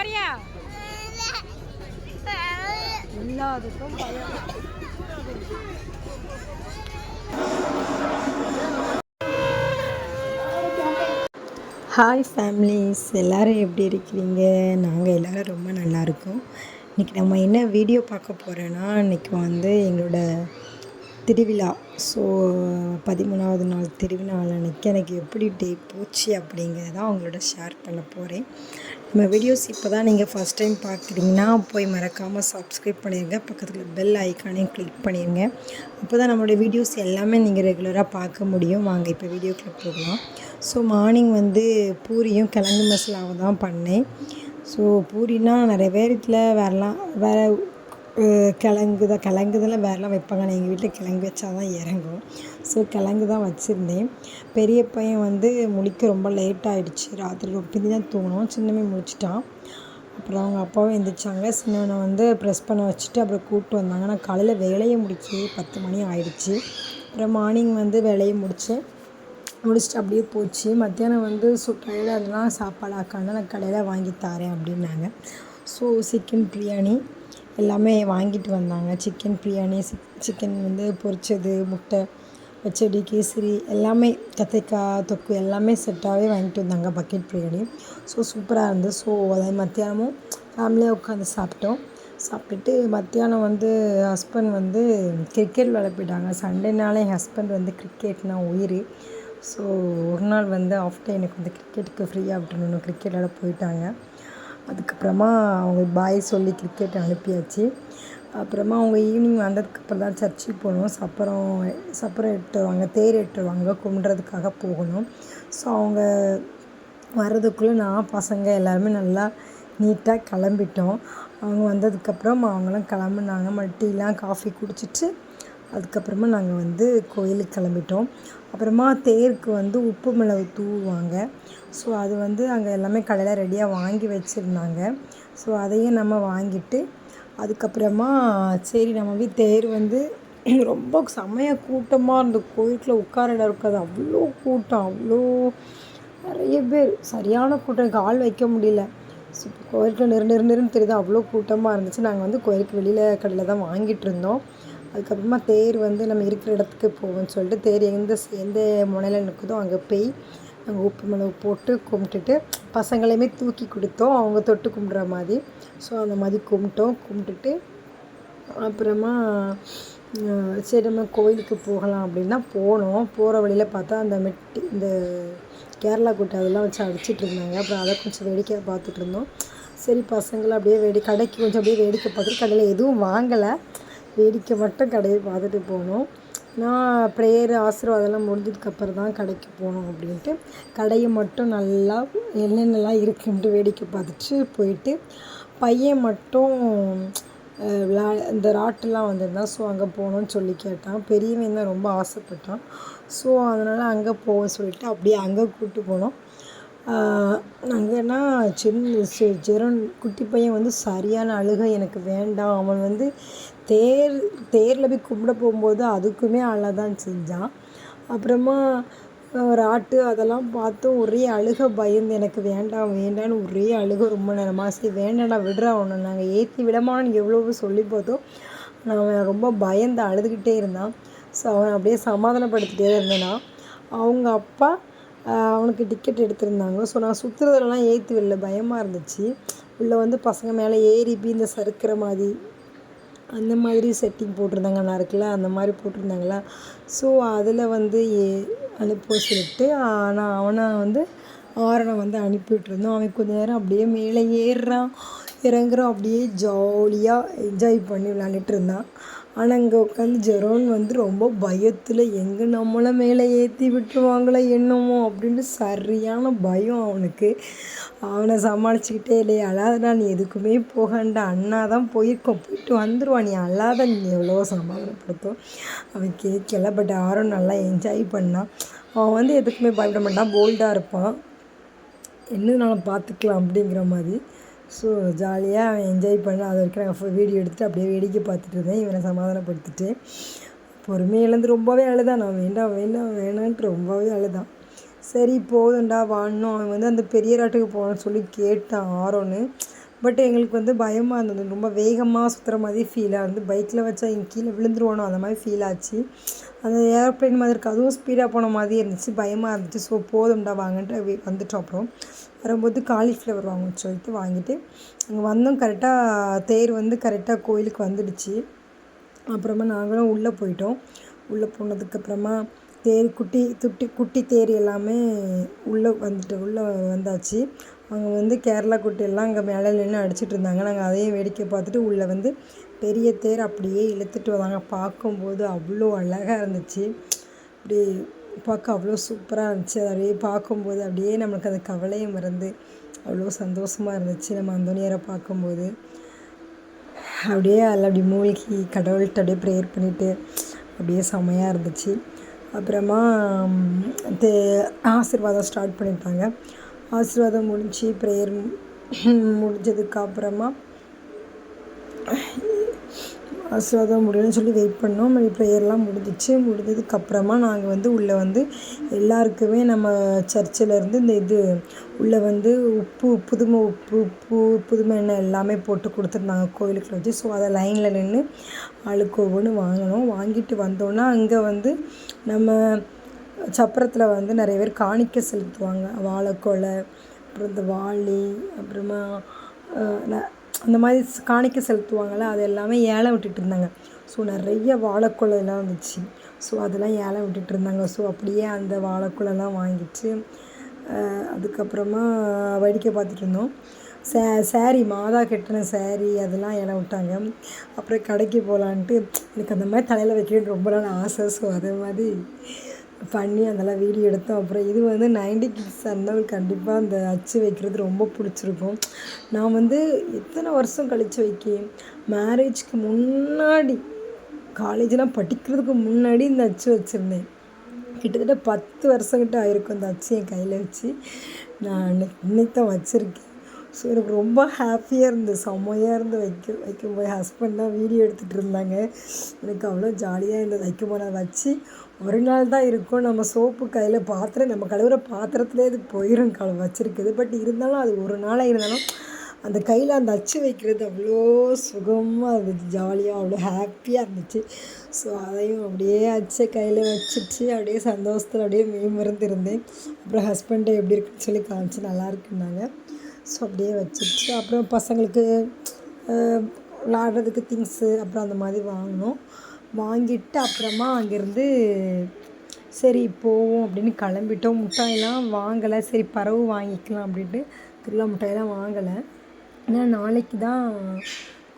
போறியா? எல்லாத்துக்கும் பயம். ஹாய் ஃபேமிலிஸ் எல்லோரும் எப்படி இருக்கிறீங்க? நாங்கள் எல்லோரும் ரொம்ப நல்லா இருக்கோம். இன்றைக்கி நம்ம என்ன வீடியோ பார்க்க போகிறோன்னா இன்றைக்கி வந்து எங்களோட திருவிழா. ஸோ பதிமூணாவது நாள் திருவிழா அன்னைக்கு எனக்கு எப்படி டே போச்சு அப்படிங்கிறத உங்களோட ஷேர் பண்ண போகிறேன் நம்ம வீடியோஸ் இப்போ தான் நீங்கள் ஃபஸ்ட் டைம் பார்க்குறீங்கன்னா போய் மறக்காமல் சப்ஸ்கிரைப் பண்ணிடுங்க பக்கத்தில் பெல் ஐக்கானையும் கிளிக் பண்ணிடுங்க அப்போ தான் நம்மளுடைய வீடியோஸ் எல்லாமே நீங்கள் ரெகுலராக பார்க்க முடியும். வாங்க இப்போ வீடியோ வீடியோக்குள்ளே போகலாம். ஸோ மார்னிங் வந்து பூரியும் கிழங்கு மசாலாவும் தான் பண்ணேன். ஸோ பூரினா நிறைய பேர் இதில் வேறலாம் வேறு கிழங்கு தான் கிழங்கு தான் வேறெலாம் வைப்பாங்க. ஆனால் எங்கள் வீட்டில் கிழங்கு வச்சா தான் இறங்கும். ஸோ கிழங்கு தான் வச்சுருந்தேன். பெரிய பையன் வந்து முழிக்க ரொம்ப லேட் ஆகிடுச்சு ராத்திரி ரொம்ப தான் தூங்கணும் சின்னவன் முழிச்சிட்டான். அப்புறம் அவங்க அப்பாவும் எழுந்திரிச்சாங்க சின்னவனை வந்து ப்ரெஸ் பண்ண வச்சுட்டு அப்புறம் கூப்பிட்டு வந்தாங்க. நான் காலையில் வேலையை முடிச்சு பத்து மணி ஆயிடுச்சு. அப்புறம் மார்னிங் வந்து வேலையை முடித்தேன் முடிச்சுட்டு அப்படியே போச்சு. மத்தியானம் வந்து ஸோ அதெல்லாம் சாப்பாடு ஆக்காண்டு நான் கடையில் வாங்கி தரேன் அப்படின்னாங்க. ஸோ சிக்கன் பிரியாணி எல்லாமே வாங்கிட்டு வந்தாங்க. சிக்கன் பிரியாணி சிக் சிக்கன் வந்து பொரிச்சது முட்டை பச்சடி கேசரி எல்லாமே கத்திரிக்காய் தொக்கு எல்லாமே செட்டாகவே வாங்கிட்டு வந்தாங்க பக்கெட் பிரியாணி. ஸோ சூப்பராக இருந்தது. ஸோ அதை மத்தியானமும் ஃபேமிலியாக உட்காந்து சாப்பிட்டோம். சாப்பிட்டுட்டு மத்தியானம் வந்து ஹஸ்பண்ட் வந்து கிரிக்கெட் விளாட போயிட்டாங்க சண்டேனாலே என் ஹஸ்பண்ட் வந்து கிரிக்கெட்னா உயிர். ஸோ ஒரு நாள் வந்து ஆஃப்டே எனக்கு வந்து கிரிக்கெட்டுக்கு ஃப்ரீயாக விட்டுருணும் கிரிக்கெட் விளையாட போயிட்டாங்க. அதுக்கப்புறமா அவங்க பாய் சொல்லி கிரிக்கெட் அனுப்பியாச்சு. அப்புறமா அவங்க ஈவினிங் வந்ததுக்கப்புறம் தான் சர்ச்சுக்கு போகணும் சப்பரம் சப்பரம் எடுத்து வருவாங்க தேர் எடுத்து வருவாங்க கும்பிட்றதுக்காக போகணும். ஸோ அவங்க வர்றதுக்குள்ளே நான் பசங்க எல்லாருமே நல்லா நீட்டாக கிளம்பிட்டோம். அவங்க வந்ததுக்கப்புறம் அவங்களாம் கிளம்புனாங்க. மட்டிலாம் காஃபி குடிச்சிட்டு அதுக்கப்புறமா நாங்கள் வந்து கோயிலுக்கு கிளம்பிட்டோம். அப்புறமா தேருக்கு வந்து உப்பு மிளகு தூவுவாங்க. ஸோ அது வந்து அங்கே எல்லாமே கடையில் ரெடியாக வாங்கி வச்சுருந்தாங்க. ஸோ அதையும் நம்ம வாங்கிட்டு அதுக்கப்புறமா சரி நம்ம போய் தேர் வந்து ரொம்ப செம்மையாக கூட்டமாக இருந்த கோயிலுக்குள்ளே உட்கார இடம் இருக்காது. அவ்வளோ கூட்டம் அவ்வளோ நிறைய பேர். சரியான கூட்டம். கால் வைக்க முடியல. ஸோ கோயிலுக்கு நெரு நெரு நெருன்னு தெரியுது. அவ்வளோ கூட்டமாக இருந்துச்சு. நாங்கள் வந்து கோயிலுக்கு வெளியில் கடையில் தான் வாங்கிட்டு இருந்தோம். அதுக்கப்புறமா தேர் வந்து நம்ம இருக்கிற இடத்துக்கு போவோம்னு சொல்லிட்டு தேர் எந்த எந்த முனையில் நிற்குதோ அங்கே போய் நாங்கள் உப்பு மிளகு போட்டு கும்பிட்டுட்டு பசங்களையுமே தூக்கி கொடுத்தோம். அவங்க தொட்டு கும்பிட்ற மாதிரி. ஸோ அந்த மாதிரி கும்பிட்டோம். கும்பிட்டுட்டு அப்புறமா சரி நம்ம கோயிலுக்கு போகலாம் அப்படின்னா போனோம். போகிற வழியில் பார்த்தா அந்த மெட்டி இந்த கேரளா கூட்டை அதெல்லாம் வச்சு அடிச்சிட்டு இருந்தாங்க. அப்புறம் அதை கொஞ்சம் வேடிக்கையாக பார்த்துட்டு இருந்தோம். சரி பசங்களை அப்படியே வேடி கடைக்கு கொஞ்சம் அப்படியே வேடிக்கை பார்த்துட்டு கடையில் எதுவும் வாங்கலை. வேடிக்கை மட்டும் கடையை பார்த்துட்டு போனோம் நான் ப்ரேயர் ஆசீர்வாதம்லாம் முடிஞ்சதுக்கப்புறம் தான் கடைக்கு போனோம் அப்படின்ட்டு கடையை மட்டும் நல்லா என்னென்னலாம் இருக்குன்ட்டு வேடிக்கை பார்த்துட்டு போயிட்டு பையன் மட்டும் விளா இந்த ராட்டெலாம் வந்திருந்தான் ஸோ அங்கே போகணுன்னு சொல்லி கேட்டான். பெரியவன் தான் ரொம்ப ஆசைப்பட்டான். ஸோ அதனால் அங்கே போக சொல்லிட்டு அப்படியே அங்கே கூப்பிட்டு போனோம். அங்கன்னா சின்ன ஜெரன் குட்டி பையன் வந்து சரியான அழுகை எனக்கு வேண்டாம். அவன் வந்து தேர் தேரில் போய் கும்பிட போகும்போது அதுக்குமே அழ தான் செஞ்சான். அப்புறமா ஒரு ஆட்டு அதெல்லாம் பார்த்தும் ஒரே அழுக பயந்து எனக்கு வேண்டாம் வேண்டான்னு ஒரே அழுக ரொம்ப நேரமாக சரி வேண்டாம்டா விடுறா அவனை நாங்கள் ஏற்றி விடமான்னு எவ்வளவோ சொல்லி பார்த்தோம். நான் அவன் ரொம்ப பயந்து அழுதுகிட்டே இருந்தான். ஸோ அவன் அப்படியே சமாதானப்படுத்திட்டே இருந்தேன்னா அவங்க அப்பா அவனுக்கு டிக்கெட் எடுத்திருந்தாங்க. ஸோ நான் சுற்றுறதுலலாம் ஏற்றி விடல பயமாக இருந்துச்சு. உள்ளே வந்து பசங்க மேலே ஏறி இந்த சறுக்கிற மாதிரி அந்த மாதிரி செட்டிங் போட்டிருந்தாங்க. நான் இருக்குல்ல அந்த மாதிரி போட்டிருந்தாங்களா? ஸோ அதில் வந்து ஏ அனுப்ப சொல்லிட்டு நான் அவனை வந்து ஆரனை வந்து அனுப்பி விட்டுருந்தோம். அவன் கொஞ்ச நேரம் அப்படியே மேலே ஏறுறான். இறங்குறான். அப்படியே ஜாலியாக என்ஜாய் பண்ணி விளாண்டுட்டு இருந்தான். ஆனால் அங்கே உட்காந்து ஜெரோன் வந்து ரொம்ப பயத்தில் எங்கே நம்மளை மேலே ஏற்றி விட்டுருவாங்களோ என்னமோ? அப்படின்ட்டு சரியான பயம் அவனுக்கு. அவனை சமாளிச்சுக்கிட்டே இல்லையே அழாதடா நீ எதுக்குமே போகண்டா. அண்ணா தான் போயிருக்கோம். போயிட்டு வந்துடுவான் நீ அழாத. நீ எவ்வளோ சமாதானப்படுத்தும். அவன் கேட்கல. பட் யாரும் நல்லா என்ஜாய் பண்ணான். அவன் வந்து எதுக்குமே பயப்பட மாட்டான். போல்டாக இருப்பான். என்னனாலும் பார்த்துக்கலாம் அப்படிங்கிற மாதிரி. ஸோ ஜாலியாக அவன் என்ஜாய் பண்ண அது வரைக்கும் நாங்கள் வீடியோ எடுத்துகிட்டு அப்படியே வேடிக்கை பார்த்துட்டு இருந்தேன். இவனை சமாதானப்படுத்திட்டு பொறுமையிலேருந்து இழந்து ரொம்பவே அழுதான் நான் வேண்டாம் வேண்டாம் வேணான்ட்டு ரொம்பவே அழுதான். சரி போதும்டா வாடணும் அவன் வந்து அந்த பெரிய ராட்டுக்கு போகணும்னு சொல்லி கேட்டான் ஆரோன்னு. பட் எங்களுக்கு வந்து பயமாக இருந்தது. ரொம்ப வேகமாக சுற்றுற மாதிரி ஃபீலாக இருந்து. பைக்கில் வச்சா இங்கே கீழே விழுந்துருவானோ அந்த மாதிரி ஃபீல் ஆச்சு. அந்த ஏரோப்ளேன் மாதிரி இருக்குது அதுவும் ஸ்பீடாக போன மாதிரி இருந்துச்சு. பயமாக இருந்துச்சு. ஸோ போதும்டா வாங்கன்ட்டு வந்துட்டோம் அப்புறம். வரும்போது காலிஃப்ளவர் வாங்கன்னு சொல்லிட்டு வாங்கிட்டு அங்கே வந்தோம். கரெக்டாக தேர் வந்து கரெக்டாக கோயிலுக்கு வந்துடுச்சு. அப்புறமா நாங்களும் உள்ளே போயிட்டோம். உள்ளே போனதுக்கப்புறமா தேர் குட்டி துட்டி குட்டி தேர் எல்லாமே உள்ளே வந்துட்டு உள்ளே வந்தாச்சு. அங்கே வந்து கேரளா குட்டையெல்லாம் அங்கே மேலே நின்று அடிச்சிட்டு இருந்தாங்க. நாங்கள் அதையும் வேடிக்கை பார்த்துட்டு உள்ளே வந்து பெரிய தேர் அப்படியே இழுத்துட்டு வந்தாங்க. பார்க்கும்போது அவ்வளோ அழகாக இருந்துச்சு. அப்படி பார்க்க அவ்வளோ சூப்பராக இருந்துச்சு. அதை அப்படியே பார்க்கும்போது அப்படியே நமக்கு அந்த கவலையும் மறந்து அவ்வளோ சந்தோஷமாக இருந்துச்சு நம்ம அந்தோனியரை பார்க்கும்போது. அப்படியே அதில் அப்படி மூழ்கி கடவுள்கிட்ட அப்படியே ப்ரேயர் பண்ணிவிட்டு அப்படியே செமையாக இருந்துச்சு. அப்புறமா தே ஆசீர்வாதம் ஸ்டார்ட் பண்ணிட்டாங்க. ஆசீர்வாதம் முடிஞ்சு ப்ரேயர் முடிஞ்சதுக்கு அப்புறமா ஆசீர்வாதம் முடியும்னு சொல்லி வெயிட் பண்ணோம். ப்ரேயர்லாம் முடிஞ்சிச்சு. முடிஞ்சதுக்கப்புறமா நாங்கள் வந்து உள்ளே வந்து எல்லாருக்குமே நம்ம சர்ச்சில் இருந்து இந்த இது உள்ளே வந்து உப்பு புதுமை உப்பு உப்பு புதுமை எண்ணெய் எல்லாமே போட்டு கொடுத்துருந்தாங்க கோயிலுக்குள்ள வச்சு. ஸோ அதை லைனில் நின்று ஆளுக்கு ஒவ்வொன்று வாங்கினோம். வாங்கிட்டு வந்தோன்னா அங்கே வந்து நம்ம சப்பரத்தில் வந்து நிறைய பேர் காணிக்க செலுத்துவாங்க. வாழைக்கொலை அப்புறம் இந்த வாளி அப்புறமா அந்த மாதிரி ஸ்- காணிக்க செலுத்துவாங்கள்ல அது எல்லாமே ஏலம் விட்டுட்டு இருந்தாங்க. ஸோ நிறைய வாழைக்குலைலாம் இருந்துச்சு ஸோ அதெல்லாம் ஏலம் விட்டுட்டு இருந்தாங்க. ஸோ அப்படியே அந்த வாழைக்குலைலாம் வாங்கிட்டு அதுக்கப்புறமா வேடிக்கை பார்த்துட்டு இருந்தோம். சே சாரி மாதா கட்டின சாரி அதெல்லாம் இலை விட்டாங்க. அப்புறம் கடைக்கு போகலான்ட்டு எனக்கு அந்த மாதிரி தலையில் வைக்கணும்னு ரொம்ப நாள் ஆசை. ஸோ அதே மாதிரி பண்ணி அதெல்லாம் வீடியோ எடுத்தோம். அப்புறம் இது வந்து நைன்டி கிட்ஸ் இருந்தால் கண்டிப்பாக அந்த அச்சு வைக்கிறது ரொம்ப பிடிச்சிருக்கும். நான் வந்து எத்தனை வருஷம் கழித்து வைக்க மேரேஜ்க்கு முன்னாடி காலேஜெலாம் படிக்கிறதுக்கு முன்னாடி இந்த அச்சு வச்சுருந்தேன். கிட்டத்தட்ட பத்து வருஷங்கிட்ட ஆயிருக்கும் இந்த அச்சு என் கையில் வச்சு. நான் இன்னைக்கு இன்னைக்கு தான் வச்சுருக்கேன். ஸோ எனக்கு ரொம்ப ஹாப்பியாக இருந்தது செம்மையாக இருந்து வைக்க வைக்கும்போது ஹஸ்பண்ட் தான் வீடியோ எடுத்துகிட்டு இருந்தாங்க. எனக்கு அவ்வளோ ஜாலியாக இருந்தது. வைக்கும்போது நான் வச்சு ஒரு நாள் தான் இருக்கும். நம்ம சோப்பு கையில் பாத்திரம் நம்ம கழுவுற பாத்திரத்துலேயே இது போயிடும் கழு வச்சுருக்குது. பட் இருந்தாலும் அது ஒரு நாளாக இருந்தாலும் அந்த கையில் அந்த அச்சு வைக்கிறது அவ்வளோ சுகமாக இருந்துச்சு. ஜாலியாக அவ்வளோ ஹாப்பியாக இருந்துச்சு. ஸோ அதையும் அப்படியே அச்சை கையில் வச்சுட்டு அப்படியே சந்தோஷத்தில் அப்படியே மேம்பருந்து இருந்தேன். அப்புறம் ஹஸ்பண்டை எப்படி இருக்குன்னு சொல்லி காமிச்சு நல்லா இருக்குன்னாங்க. ஸோ அப்படியே வச்சுட்டு அப்புறம் பசங்களுக்கு விளாடுறதுக்கு திங்ஸு அப்புறம் அந்த மாதிரி வாங்கினோம். வாங்கிட்டு அப்புறமா அங்கேருந்து சரி போவோம் அப்படின்னு கிளம்பிட்டோம். முட்டாயெல்லாம் வாங்கலை. சரி பறவு வாங்கிக்கலாம் அப்படின்ட்டு. திருவிழா முட்டாயெல்லாம் வாங்கலை. ஏன்னா நாளைக்கு தான்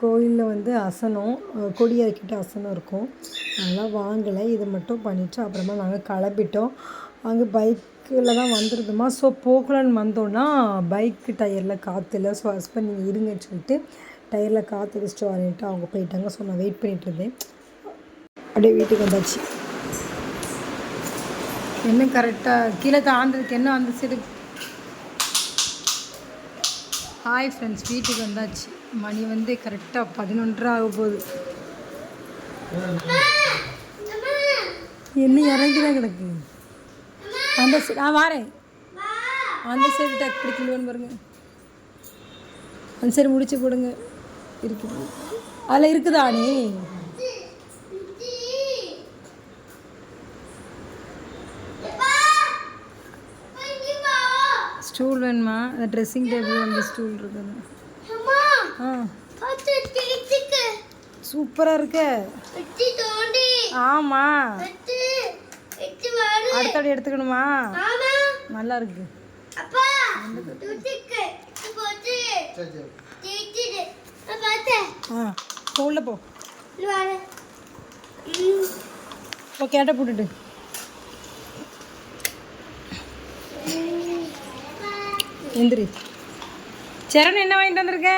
கோயிலில் வந்து அசனம் அஹ் அசனம் இருக்கும். அதெல்லாம் வாங்கலை. இது மட்டும் பண்ணிவிட்டு அப்புறமா நாங்கள் கிளம்பிட்டோம். அங்கே பைக்கில் தான் வந்துருந்தோமா. ஸோ போகலான்னு வந்தோன்னா பைக்கு டயரில் காற்று இல்லை ஸோ ஹஸ்பண்ட் நீங்கள் இருங்கன்னு சொல்லிட்டு டயரில் காற்று வச்சுட்டு வரேன்ட்டு அவங்க போயிட்டாங்க. ஸோ நான் வெயிட் பண்ணிகிட்டு இருந்தேன். அப்படியே வீட்டுக்கு வந்தாச்சு. என்ன கரெக்டாக கீழே தாண்டதுக்கு என்ன அந்த சைடு ஹாய் ஃப்ரெண்ட்ஸ் வீட்டுக்கு வந்தாச்சு. மணி வந்து கரெக்டாக பதினொன்றரை ஆக போகுது என்ன இறங்கி தான் கிடக்கு? அந்த சைடு ஆ வாரேன். அந்த சைடு டக் பிடிக்கணும்னு பாருங்க. அந்த சைடு முடிச்சு போடுங்க. இருக்குது அதில் இருக்குதா நீ ஸ்டூல் வேணுமா? அந்த ட்ரெஸ்ஸிங் டேபிள் அந்த ஸ்டூல் இருக்குது. ஆ. சூப்பராக இருக்க. ஆமாம் அடுத்தடி எடுத்துக்கணுமா? நல்லா இருக்கு. போ. உள்ள போ கேட்ட போட்டுட்டு. எந்திரி சரண் என்ன வாங்கிட்டு வந்திருக்க?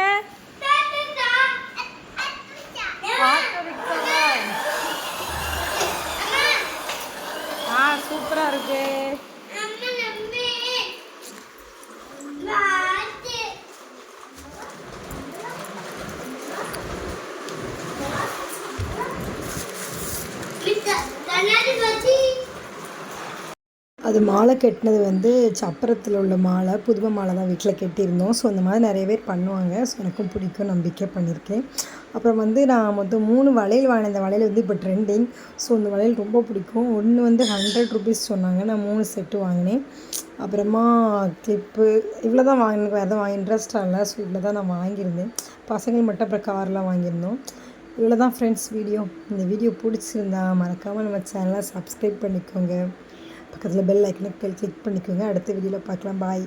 ஆட்டோ ரிக்ஷாவா? ஆ சூப்பராக இருக்கு. அது மாலை கட்டினது வந்து சப்பரத்தில் உள்ள மாலை புதுமை மாலை தான் வீட்டில் கட்டியிருந்தோம். ஸோ அந்த மாதிரி நிறைய பேர் பண்ணுவாங்க. ஸோ எனக்கும் பிடிக்கும். நம்பிக்கை பண்ணியிருக்கேன். அப்புறம் வந்து நான் மொத்தம் மூணு வளையல் வாங்கினேன். இந்த வளையல் வந்து இப்போ ட்ரெண்டிங் ஸோ இந்த வளையல் ரொம்ப பிடிக்கும். ஒன்று வந்து ஹண்ட்ரட் ருபீஸ் சொன்னாங்க. நான் மூணு செட்டு வாங்கினேன். அப்புறமா கிளிப்பு இவ்வளோ தான் வாங்கினேன் வேறு எதுவும் இன்ட்ரெஸ்டாக இல்லை. ஸோ இவ்வளோ தான் நான் வாங்கியிருந்தேன். பசங்கள் மட்டும் அப்புறம் கார்லாம் வாங்கியிருந்தோம். இவ்வளோ தான் ஃப்ரெண்ட்ஸ் வீடியோ இந்த வீடியோ பிடிச்சிருந்தா மறக்காமல் நம்ம சேனலை சப்ஸ்கிரைப் பண்ணிக்கோங்க. பக்கத்தில் பெல் ஐக்கனை கிளிக் பண்ணிக்கோங்க. அடுத்த வீடியோவில் பார்க்கலாம். பாய்